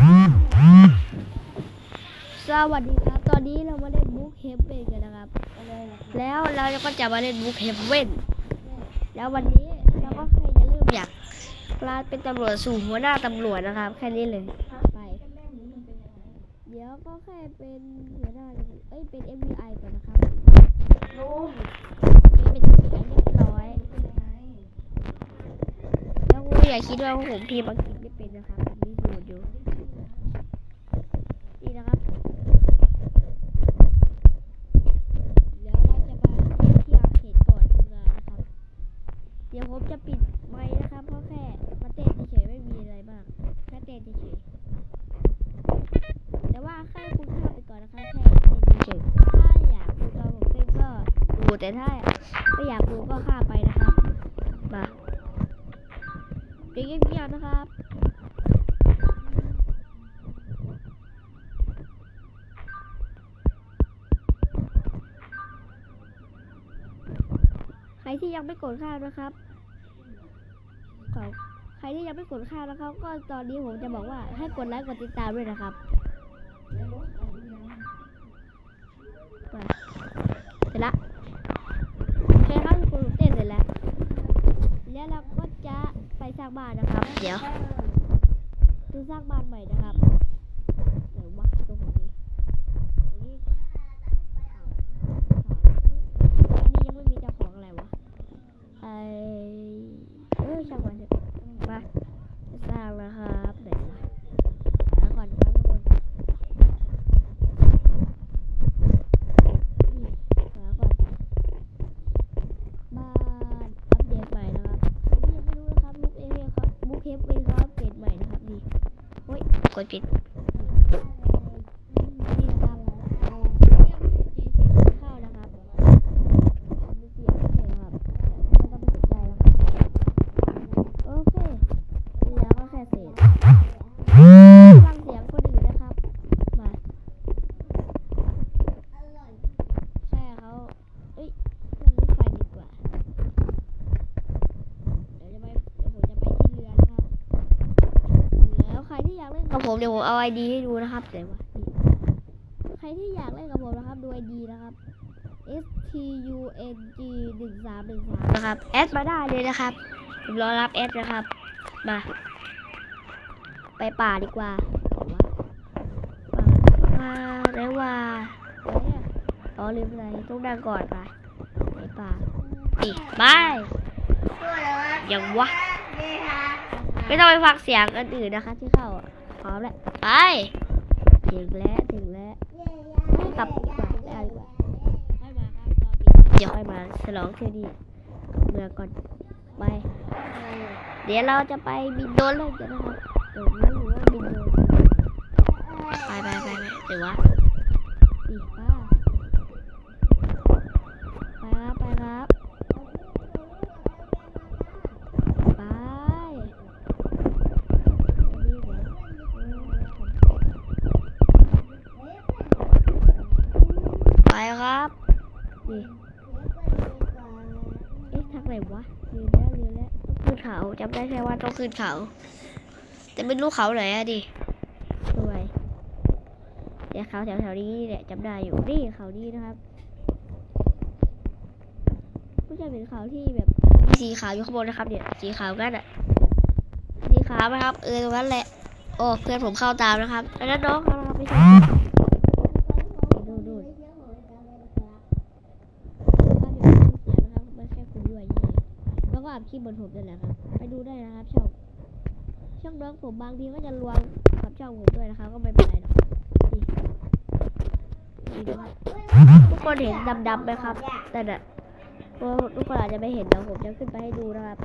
สวัสดีครับ ตอนนี้เรามาเล่นบุ๊กเฮเว่นกันนะครับ แล้วเราก็จะมาเล่นบุ๊กเฮเว่นแล้ววันนี้เราก็แค่จะเริ่มอยากกลายเป็นตำรวจสู่หัวหน้าตำรวจนะครับ แค่นี้เลยไปเดี๋ยวก็แค่เป็นหัวหน้าเอ้ยเป็น FBI ก่อนนะครับเป็น FBI เรียบร้อยแล้วคุณอย่าคิดว่าผมพิมพ์อังกฤษไม่เป็นนะครับผมมีสูตรอยู่นี่นะครับ เดี๋ยวเราจะมาที่อาเขตก่อนทำงานนะครับ เดี๋ยวผมจะปิดไมค์นะครับ เพราะแค่มาเต้นเฉยๆไม่มีอะไรมากแค่เต้นเฉยๆแต่ว่าแค่คุณเข้าไปก่อนนะครับแค่เต้นเฉยๆถ้าอยากดูตอนผมเต้นก็ดู แต่ถ้าไม่อยากดูก็ข้าไปนะครับมาเดี๋ยวเงียบๆนะครับใครที่ยังไม่กดข้ามนะครับขอใครที่ยังไม่กดข้ามนะครับ ก็ตอนนี้ผมจะบอกว่าให้กดไลค์กดติดตามด้วยนะครับมาเสร็จละโอเคครับทุกคนผมเต้นเสร็จแล้ว แล้วเราก็จะไปสร้างบ้านนะครับ เดี๋ยวจะสร้างบ้านใหม่นะครับไหนวะตรงนี้ตรงนี้ก่อนอันนี้ยังไม่มีเจ้าของอะไรวะไอเออช่างมันเถอะมาสร้างแล้วครับไหนวะหาก่อนครับทุกคนนี่หาก่อนบ้านอัปเดตใหม่นะครับใครที่ยังไม่รู้นะครับบุ๊กเอเครับบุ๊กเฮฟเองเขาอัปเดตใหม่นะครับนี่ โอ้ยกดผิดนี่นะครับเข้านะครับมีเสียงเฉยๆครับไม่ต้องไปสนใจแล้วครับโอเคแล้วก็แค่เสร็จฟังเสียงคนอื่นนะครับ มาใช่เขาเอ้ยนั่งรถไฟดีกว่า เดี๋ยวจะไปเดี๋ยวผมจะไปที่เรือนะครับ แล้วใครที่อยากเล่นกับ ผมเดี๋ยวผมเอาไอดีให้ดูนะครับเดี๋ยววะนี่ใครที่อยากเล่นกับผมนะครับดูไอดีนะครับ S T U N G หนึ่งสามหนึ่งสามนะครับแอดมาได้เลยนะครับผมรอรับแอดนะครับ มา ไปป่าดีกว่าป่าไหนว่าไหนอะอ๋อลืมอะไรต้องดังก่อนไปไปป่าดิบายอย่างวะไม่ต้องไปฟังเสียงอันอื่นนะคะที่เข้าอะ พร้อมแล้วไปถึงแล้วถึงแล้วกลับดีกว่าไม่เอาดีกว่าค่อยมาครับตอนปิดเดี๋ยวค่อยมาฉลองเที่ยวนี้เมืองก่อนไป เดี๋ยวเราจะไปบินโดรนเล่นกันนะครับเดี๋ยวไม่รู้ว่าบินโดรนไปไปไปไปเดี๋ยววะอีกป้าไปครับไปครับไป ไปครับ นี่เอ๊ะทางไหนวะเรียนแล้วเรียนแล้วต้องขึ้นเขาจำได้แค่ว่าต้องขึ้นเขา แต่ไม่รู้เขาไหนอะดิสวยเดี๋ยวเขาแถวๆนี้แหละจำได้อยู่นี่เขานี่นะครับไม่ใช่เป็นเขาที่แบบมีสีขาวอยู่ข้างบนนะครับเนี่ยสีขาวกันอะสีขาวไหมครับ เออตรงนั้นแหละโอ้เพื่อนผมเข้าตามนะครับอันนั้นน้องเขานะครับไม่ใช่ดูดูไม่แค่คุณด้วยนี่แล้วก็อัด คลิปบนผมนั่นแหละครับ ไปดูได้นะครับช่องช่องน้องผมบางทีก็จะรวมกับช่องผมด้วยนะครับ ก็ไม่เป็นไรทุกคนเห็นดำๆไหมครับแต่น่ะทุกคนอาจจะไม่เห็นนะผมจะขึ้นไปให้ดูนะครับ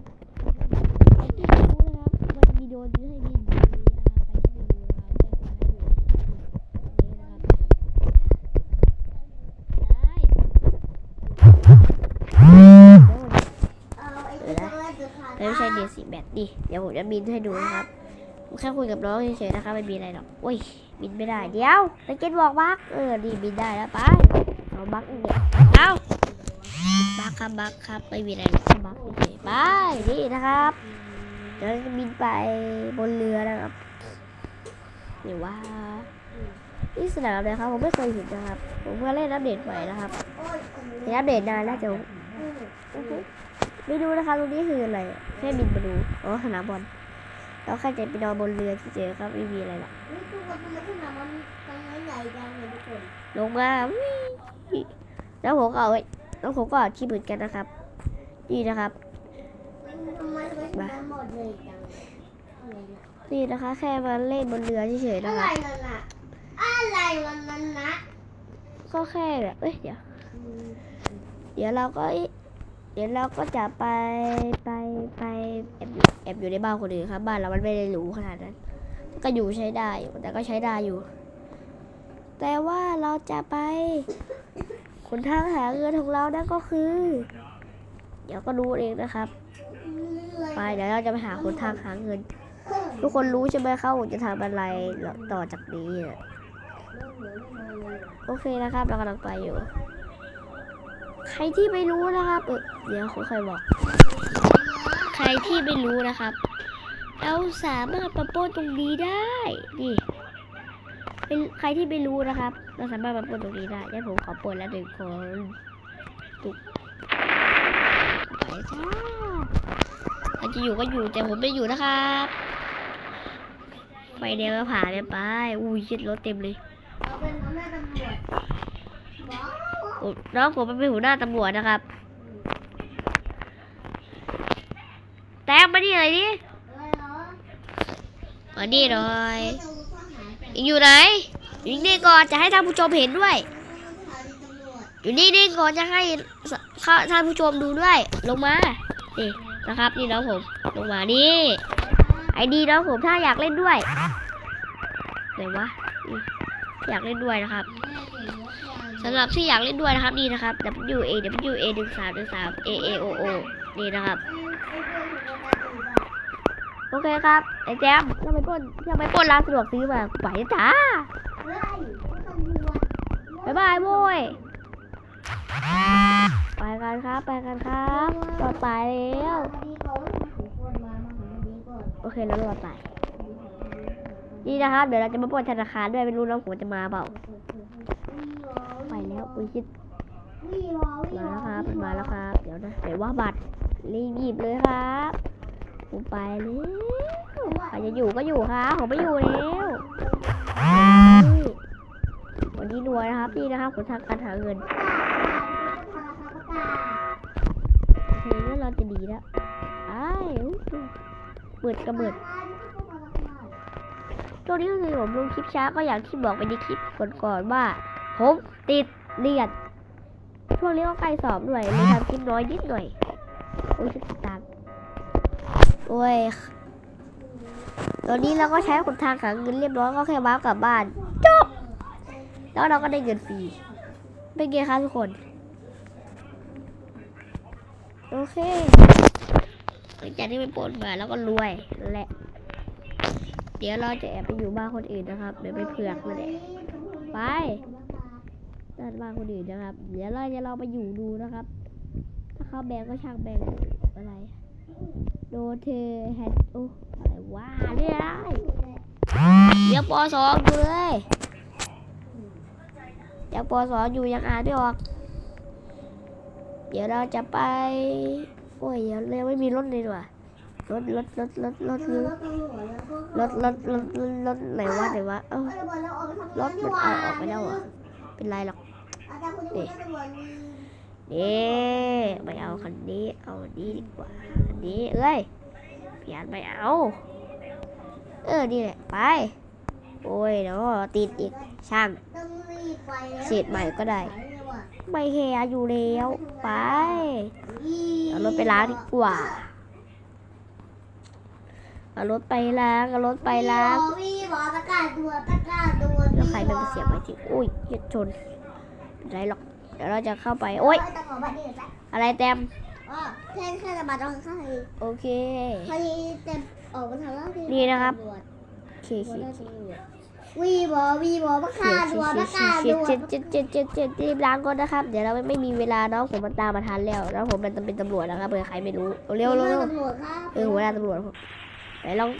ดูนะครับมันมีโดรนให้บินอยู่ตรงนี้นะครับใครที่ไม่รู้นะครับแจ้งมาให้ดูนี่นะครับได้ ไม่ใช่เดียสีแบตดิเดี๋ยวผมจะบินให้ดูนะครับผมแค่คุยกับน้องเฉยๆนะครับไม่มีอะไรหรอกโอ้ยบินไม่ได้เดี๋ยวตะเก็ตบอกบักเออดีบินได้แล้วไปเอาบักอีกเนี่ยเอาบักครับบักครับไม่มีอะไรหรอกบักเฉยๆไปนี่นะครับเดี๋ยวจะบินไปบนเรือนะครับหรือว่านี่สนามเลยครับผมไม่เคยเห็นนะครับ ผมเพิ่งเล่นอัปเดตใหม่นะครับเห็นอัปเดตนานแล้วแต่ผม ไม่ดูนะคะตรงนี้คืออะไรอะแค่บินมาดูอ๋อสนามบอลแล้วแค่จะไปนอนบนเรือเฉยๆครับไม่มีอะไรหรอกนี่ทุกคนทำไมสนามมันตรงนั้นใหญ่จังเลยทุกคนลงมาวิ่งแล้วผมก็เอาไว้แล้วผมก็เอาที่เหมือนกันนะครับ นี่นะครับทำไมทำไมสนามหมดเลยจังอะไรนะนี่นะคะ แค่มาเล่นบนเรือเฉยๆอะนะคไรรับนั่นน่ะอะไรวันนั้นนะก็แค่แบบเอ้ยเดี๋ยว เดี๋ยวเราก็ เดี๋ยวเราก็จะไปไปไปแอบอยู่แอบอยู่ในบ้านคนอื่นครับ บ้านเรามันไม่ได้หรูขนาดนั้น ก็อยู่ใช้ได้อยู่แต่ก็ใช้ได้อยู่ แต่ว่าเราจะไปขนทางหาเงินของเรานั่นก็คือ เดี๋ยวก็รู้เองนะครับ ไปเดี๋ยวเราจะไปหาคนทางหาเงิน ทุกคนรู้ใช่ไหมเขาจะทำอะไรต่อจากนี้ โอเคนะครับ เรากำลังไปอยู่ ใครที่ไม่รู้นะครับเออเดี๋ยวผมค่อยบอก ใครที่ไม่รู้นะครับ เราสามารถมาปล้นตรงนี้ได้นี่เป็นใครที่ไม่รู้นะครับ เราสามารถมาปล้นตรงนี้ได้งั้นผมขอปนแล้วหนึ่งคนตุกไปจ้าใครจะอยู่ก็อยู่แต่ผมไม่อยู่นะครับไฟแดงมาผ่านไปอุ้ยชิดรถเต็มเลย น้องผมเป็นหัวหน้าตำรวจนะครับ แต้มมาดิหน่อยดิมาดิหน่อยองหาแต่อยู่ไหน อยู่นี่ก่อนจะให้ท่านผู้ชมเห็นด้วย อยู่นี่นี่ก่อนจะให้ท่านผู้ชมดูด้วย ลงมานี่นะครับ นี่น้องผมลงมานี่ไอดีน้องผมถ้าอยากเล่นด้วยไหนวะ อยากเล่นด้วยนะครับสำหรับที่อยากเล่นด้วยนะครับนี่นะครับ W A W A หนึ่งสามหนึ่งสาม A A O O นี่นะครับ โอเคครับ ไอ้แจมจะไปปล้นจะไปป้นร้านสะดวกซื้อมาไปจ้าเฮ้ยบ๊ายบายโว้ยไปกันครับ ไปกันครับรอดตายแล้ว โอเคแล้วรอดตาย นี่นะครับเดี๋ยวเราจะมาปล้นธนาคารด้วยไม่รู้น้องหัวจะมาเปล่าไปแล้วอุ้ยชิดมาแล้วครับมาแล้วครับ เดี๋ยวนะเดี๋ยวว่าบัตรรีบหยิบเลยครับผมไปแล้วใครจะอยู่ก็อยู่ครับผมไม่อยู่แล้ววันนี้รวยนะครับนี่นะครับผลทางการหาเงินโอเคงั้นเราจะดีแล้วไอ้ายอุ๊ยเปิดกระเบิด ตรงนี้ก็คือผมลงคลิปช้าก็อย่างที่บอกไปในคลิปก่อนๆว่า ผมติดเรียนช่วงนี้ก็ใกล้สอบด้วยเลยทำคลิปน้อยนิดหน่อยโอ้ยติดตามโอ้ยตอนนี้เราก็ใช้หนทางหาเงินเรียบร้อยก็แค่ว้ากลับบ้านจบแล้วเราก็ได้เงินฟรีเป็นไงคะทุกคน โอเคหลังจากที่ไปปล้นมาแล้วก็รวยแหละ เดี๋ยวเราจะแอบไปอยู่บ้านคนอื่นนะครับ เดี๋ยวไปเผือกมาเลยไปด้านบ้านคนอื่นนะครับ เดี๋ยวเราจะลองไปอยู่ดูนะครับ ถ้าเขาแบงก็ช่างแบงอะไร โดเทแฮนโออะไรวะเนี่ยได้เดี๋ยวปอสองอยู่เลยยังปอสองอยู่ยังอ่านไม่ออก เดี๋ยวเราจะไป โอ้ยเดี๋ยวเราไม่มีรถเลยดีกว่า รถรถรถรถรถรถรถรถรถรถรถไหนวะไหนวะเอ้ารถมันเอาออกไปแล้วเหรอะเป็นไรหรอกนี่ไม่เอาคันนี้เอาอันนี้ดีกว่าอันนี้เอ้ยเปลี่ยนไม่เอา เออนี่แหละไปโอ้ยเดี๋ยวติดอีกช่างเศษใหม่ก็ได้ ไม่แคร์อยู่แล้ว ไปเอารถไปล้างดีกว่า เอารถไปล้างเอารถไปล้างวีบอประกาศตัวประกาศตัวแล้วใครมันไปเสียบไปจริงอุ้ยเหยียดชนเป็นไรหรอกเดี๋ยวเราจะเข้าไปโอ้ยจะขอบัตรเด็กแล้วอะไรเต็มอ๋อแค่แค่จะมาตรงข้างๆโอเคพอดีเต็มออกมาทางล่างที่นี่นะครับโอเคตำรวจโอเควีบอวีบอประกาศตัวประกาศเจ็ตัดวเจ็ดเจ็ดเจ็ดเจ็ดเจ็ดรีบล้างก่อนนะครับ เดี๋ยวเราไม่ไม่มีเวลาน้องผมมันตามมาทันแล้วแล้วผมเป็นเป็นตำรวจนะครับเผื่อใครไม่รู้เร็วเร็วเร็วตำรวจครับเออหัวหน้าตำรวจ ไหนลอง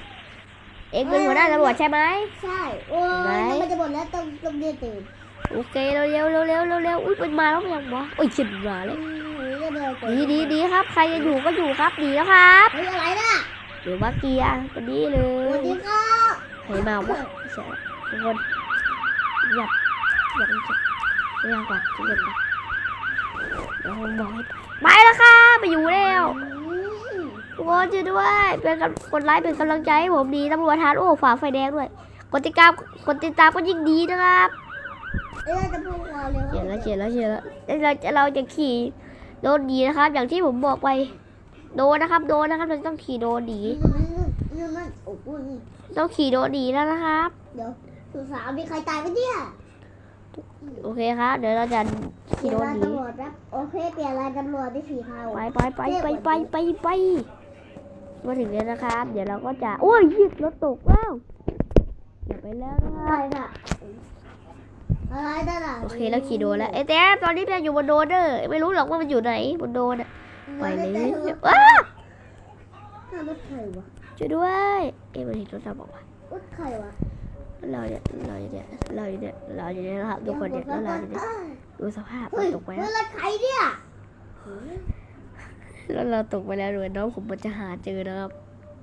ไอเองเป็นหัวหน้าตำรวจใช่ไหม ใช่ โอ้ยแล้วมันจะหมดแล้วต้องต้องเรียนตื่นโอเคเร็วเร็วเร็วเร็วเร็วเร็วอุ้ยมันมาแล้วยังวะโอ้ยเฉียดมาเลยเฮ้ยเรียนเร็วตื่นดีดีดีครับ ใครจะอยู่ก็อยู่ครับดีแล้วครับเฮ้ยอะไรน่ะเดี๋ยวมาเกียร์กันนี้เลสวัสยดีครับใครมาวะเสียทุกคนอยากอยากจะอยากกว่าทุกคนไปเดี๋ยวผมบอกให้ไปไปแล้วค่ะไปอยู่แล้ว อืม ทุกคนช่วยด้วยเป็นกำกดไลค์เป็นกำลังใจให้ผมดีตำรวจทานโอ้ฝ่าไฟแดงด้วยกดติดตามกดติดตามก็ยิ่งดีนะครับเอ้ยเราจะพูดเราเร็วเขียนแล้วเขียนแล้วเขียนแล้วแล้วเราจะเราจะขี่โดนดีนะครับ อย่างที่ผมบอกไป โดนนะครับ โดนนะครับเราต้องขี่โดนดีนี่มันโอ้โหต้องขี่โดนดีแล้วนะครับ เดี๋ยวสุสานมีใครตายไหมเนี่ยโอเคครับเดี๋ยวเราจะเปลี่ขี่ยนโดนลายดีตำรวจครับโอเคเปลี่ยนลายตำรวจได้สีเทาไปไปไปไปไปไปไป มาถึงแล้วนะครับ เดี๋ยวเราก็จะ โอ้ยยิดรถตกแล้วอย่าไปแล้วนะคอะรับไรน่ะอะไรนั่นน่ะโอเคแล้วขี่โดนแล้วไอ้แต้มตอนนี้มันอยู่บนโดนเด้อไม่รู้หรอกว่ามันอยู่ไหนบนโดนอะไปเลยว้าถ้ารถใครวะช่วยด้วยเอ้ยมันเห็นรถเราบอกว่ารถใครวะเราเนี่ยเราเนี่ยเราเนี่ยเราเนี่ยนะครับทุกคนเนี่ยแล้วเราเนี่ยดูสภาพเฮ้มันยตกไปเฮ้แล้ยวรถใครเนี่ย แล้วเราตกไปแล้วด้วยน้องผมมันจะหาเจอนะครับ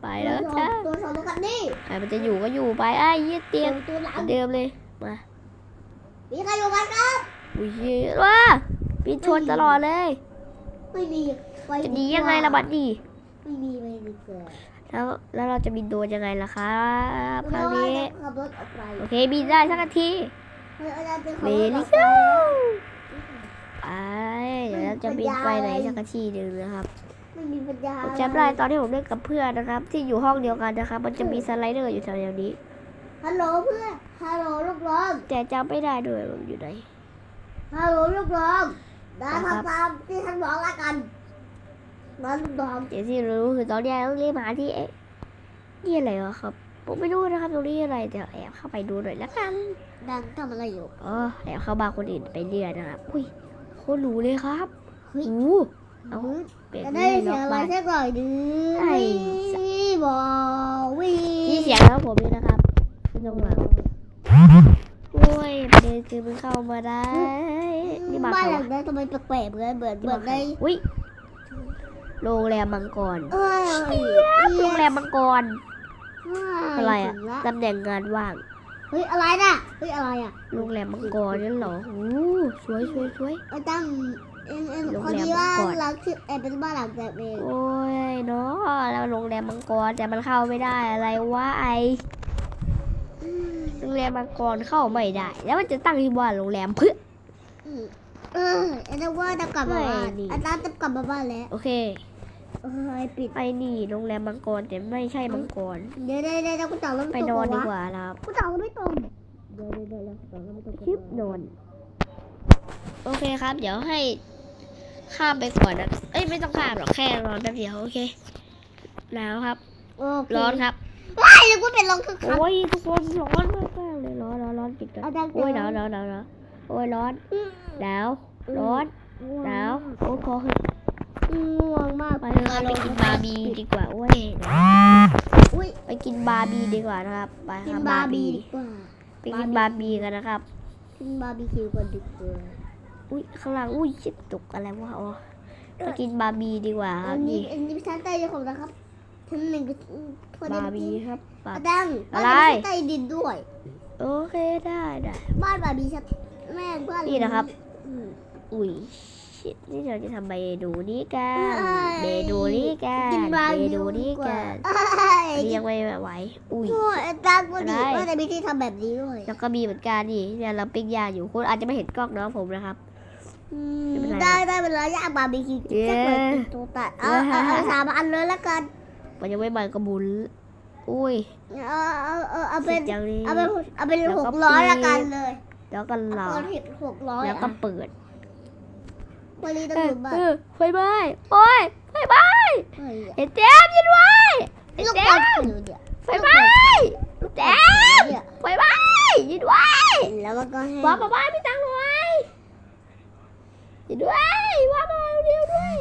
ไปแล้วจ้าตัวสองตัวกันนี่ใครมันจะอยู่ก็อยู่ไปไอ้ยยี่เตียงตัวหลัเหมืงอนเดิมเลยมามีใครอยู่กันครับอุ้ยเหี้ยว้าปีนชนตลอดเลย ไม่มีไปจะหนียังไงล่ะบัดนี้ไม่มีไม่มีเกิดแล้วแล้วเราจะบินโดรนยังไงล่ะครับคราวนี้ขับรถออกไปโอเคบินได้สักนาทีเฮ้ยอาจารย์จะขับเมรถอลิอกโซไปไป เดี๋ยวเราจะบินไปไหนสักนาทีหนึ่งนะครับไม่มีปัญญาผมจำได้ตอนที่ผมเล่นกับเพื่อนนะครับ ที่อยู่ห้องเดียวกันนะครับ มันจะมีสไลเดอร์อยู่แถวๆนี้ฮัลโหลเพื่อนฮัลโหลลูกน้องแต่จำไม่ได้ด้วยว่ามันอยู่ไหนฮัลโหลลูกน้องนะครับทำตามที่ท่านบอกละกันนะลูกน้องเดี๋ยวที่รู้คือตอนนี้ต้องรีบหาที่เอ๊ะนี่อะไรวะครับผมไม่รู้นะครับตรงนี้อะไรเดี๋ยวแอบเข้าไปดูหน่อยละกันดังทำอะไรอยู่อ๋อแอบเข้าบ้านคนอื่นไปเรื่อยนะครับอุ้ย โคตรหรูเลยครับเฮ้ยอู้เอาเปลี่ยนจะที่ได้ล็เสีอยกงอะไรบ้านสักหน่อยดื้ไอ้อบอกวิที่เสียงแล้วผมเลยนะครับไม่ต้องหวังโอ้ยประเด็นคือมันเข้ามาได้นี่มาบ้านเขาหลัวะงนั้นทำไมแปลกๆเหมือนเหมือนเหมือนในอุ้ยโรงแรมมังกรเอ้ยโรงแรมมังกรอะไรอะถึงละตำแหน่งงานว่าง เฮ้ยอะไรน่ะเฮ้ยอะไรอะโรงแรมมังกรนั่นเหรอโอ้สวยสวยสวยอาจารย์เอ็นเอ็นโรงพอแรมดีว่าก่อนเราชื่อเอ็นเป็นบ้านหลังแบบเองโอ้ยเนาะแล้วโรงแรมมังกรแต่มันเข้าไม่ได้อะไรวะไอโรงแรมมังกรเข้าไม่ได้ แล้วมันจะตั้งที่ว่าโรงแรมเพื่ออืมเออเอ็นว่าจะกลับมาบ้านเฮ้ยนี่อาจารย์จะกลับมาบ้านแล้วโอเค เอ้ยปิดไปนี่โรงแรมมังกรแต่ไม่ใช่มังกร เดี๋ยวเดี๋ยวเดี๋ยวกูจ่ายรถไปนอนดีกว่านะครับกูจ่ายรถไม่ตรงเดี๋ยวเดี๋ยวเดี๋ยวจ่ายรถไม่ตรงชิปนอน โอเคครับ เดี๋ยวให้ข้ามไปก่อนนะ เอ้ยไม่ต้องข้ามหรอกแค่นอนแป๊บเดียวโอเคหนาวครับโอเคร้อนครับว้ายแล้วกูเป็นลมคึกคักโอ้ยทุกคนร้อนมากมากเลยร้อนร้อนร้อนปิดกันอาจารย์โอ้ยหนาวหนาวหนาวหนาวโอ้ยร้อนหนาวร้อนหนาวโอ้ยคอขึ้น ง่วงมากไปเถอะครับไปกินบาร์บีดีกว่าโอ้ยอุ้ยไปกินบาร์บีดีกว่านะครับไปคกินรับบาร์บีดีกว่าไปกินบาร์บีกันนะครับกินบาร์บีคิวกันดีกว่าอุ้ยข้างล่างอุ้ยชิบตกอะไรวะอ๋อไปกินบาร์บีดีกว่าคอัรับนนี้นี่อันนี้ชั้นใต้ดินของนะครับชั้นหนึ่งพอบาร์บีครับบาร์อาบีดังอะไรบ้านชั้นใต้ดินด้วยโอเคได้ได้บ้านบาร์บีชั้นแม่บ้านนี่นะครับอืมอุ้ย ชิดนี่เราจะทำเมนูนี้กันเอ้ยเมนูนี้กักินนบาร์เมบีนูนี้ดีกว่ากันเอ้ยอันนี้ยังไม่ไหวอุ้ยโอ้ยอาดังก็ดีอะไรว่าแต่มีที่ทำแบบนี้ด้วยแล้วก็มีเหมือนกันนี่เนี่ยเราปิ้งย่างอยู่คุณอาจจะไม่เห็นกล้องน้องผมนะครับอืมไม่เป็นไรได้ได้เวลาย่างบาร์บีคิวเย้จะเปิดติดตัวตัดเอาเอาเอาสามอันเลยละกันมันยังไม่มันกระบุนอุ้ยเอาเอาเอาเอาเป็นสุดจังเลยเอาเป็นเอาเป็นแล้วหก็กร้อยปีละกันเลย แล้วก็หลอเอาผิดหกร้อยแล้วก็เปิด วันนี้ต้องเอออยู่บ้านเออไฟไหม้โอ้ยไฟไหม้เฮ้ยเอ็ดแจ๊บยินไว้เอ็ดลูกแจ๊บอบลอยู่เนี่ยไฟไหม้แจ๊บเนี่ยไฟไหม้ยินไว้แล้วมันก็ให้บอกป้าป้าพี่ตังค์หน่อยยินด้วยว่ามาเร็วด้วย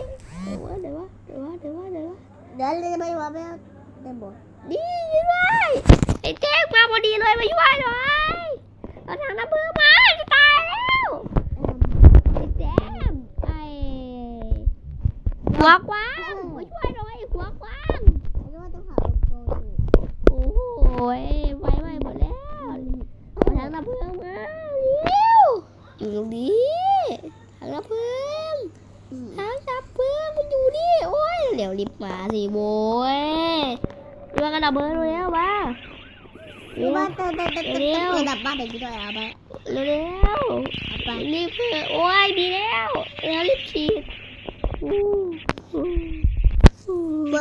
เดี๋ยวว่าเดี๋ยวว่าเดี๋ยวว่าเดี๋ยวว่าเดี๋ยวว่าเดี๋ยวเลยไม่ว่าไม่เอาได้หมดดียินไว้ไอ้แจ้งมาพอดีเลยมาช่วยหน่อยเอาถังน้ำพึ่งมาจะตายแล้วไอ้แจ้งไอ้ หัวกว้างมาช่วยหน่อยหัวกว้างไม่ว่าต้องหาอุปกโอ้โหไฟไหม้หมดแล้วเอาถังน้ำพึ่งมาเร็วอยู่ตรงนี้ถังน้ำพึ่งทางดับเพลิงมันอยู่นี่โอ้ยเดี๋ยวรีบมาสิโว้ยเรือกันดับเพลิงเร็วมาหรือว่าจะจะจะจะดับบ้านเด็กด้วยเอาไปเร็วเร็วไปรีบเพื่อโอ้ยดีแล้วเร็วรีบฉีดอู้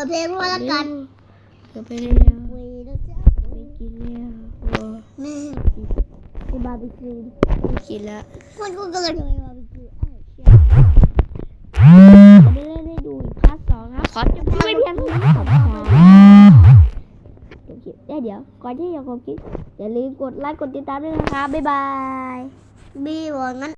ดเพลงว่าละกันเดี๋ยวไปเร็วคุยแล้วไปกินแล้วโอ้ยแม่คือบาร์บีคิวไม่กินแล้วคนกูก็เลยทำไมบาร์บีคิวจะไม่เล่นให้ดูอีกพาร์ทสองนะขอจบไม่เพียงเท่านี้ก่อนนะเดี๋ยวก่อนที่จะจบคลิปอย่าลืมกดไลค์กดติดตามด้วยนะคะบ๊ายบายบีบอกงั้น